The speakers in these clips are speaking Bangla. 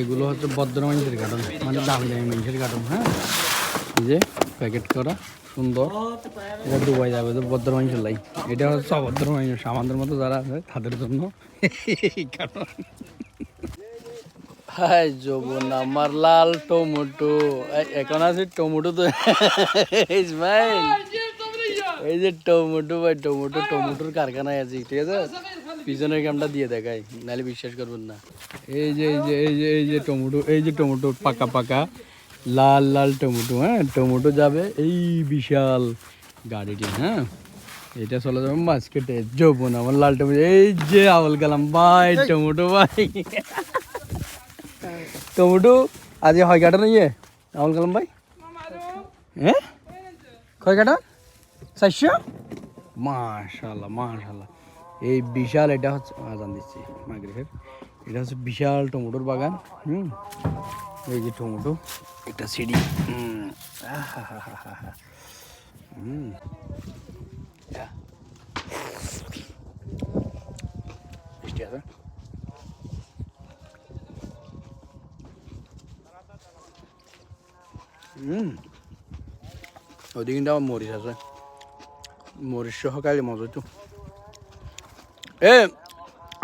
এগুলো হচ্ছে ভদ্র মানুষের কার্টন মানে দামি দামি মানুষের কার্টন হ্যাঁ? এই যে প্যাকেট করা সুন্দর। এটা দুবাই যাবে তো ভদ্র মানুষের লাই। এটা হচ্ছে অভদ্র মানুষ আমাদের মতো যারা আছে তাদের জন্য এই হাই যৌবন আমার লাল টমেটো। এখন আছে টমেটো তো ইসমাইল। এই যে টমেটো ভাই টমেটো টমেটোর কারখানায় আছে ঠিক আছে? পিছনের কামটা দিয়ে দেখাই নাহলে বিশ্বাস করবেন না। এই যে এই যে এই যে এই যে টমেটো, এই যে টমেটো, পাকা পাকা। লাল লাল টমেটো হ্যাঁ? টমেটো যাবে এই বিশাল গাড়িটি হ্যাঁ? এটা চলে যাবে মার্কেটে যৌবন, আমার লাল টমেটো। এই যে আওয়াল গেলাম ভাই টমেটো ভাই টমেটো, আজ হয় কাটা নিয়ে আওয়াল গেলাম ভাই হ্যাঁ? কয় কাটা চারশো? মাশাল্লাহ মাশাল্লাহ। এই বিশাল এটা হচ্ছে আজান দিচ্ছি মাগরিবের। এটা হচ্ছে বিশাল টমেটোর বাগান, হুম? এই যে টমেটো, একটা সিঁড়ি, হুম। হুম। ওদিকে কিন্তু মরিচ আছে। মরিচ সহ খাইলে মজা তো। এ,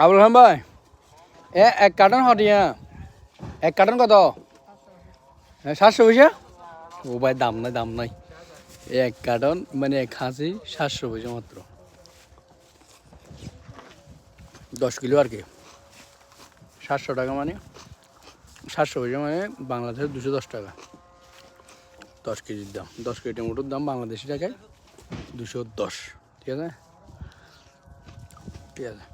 আবুল হাম ভাই, এ, এক কার্টন হটিয়া এক কার্টন কত? সাতশো পয়সা? ও ভাই, দাম নাই দাম নাই। এক কার্টন মানে এক খাসি সাতশো পয়সা মাত্র। দশ কিলো আর কি। সাতশো টাকা মানে সাতশো পয়সা মানে বাংলাদেশের দুশো দশ টাকা। দশ কেজির দাম, দশ কেজি টমেটোর দাম বাংলাদেশি টাকায় দুশো দশ, ঠিক আছে? ঠিক আছে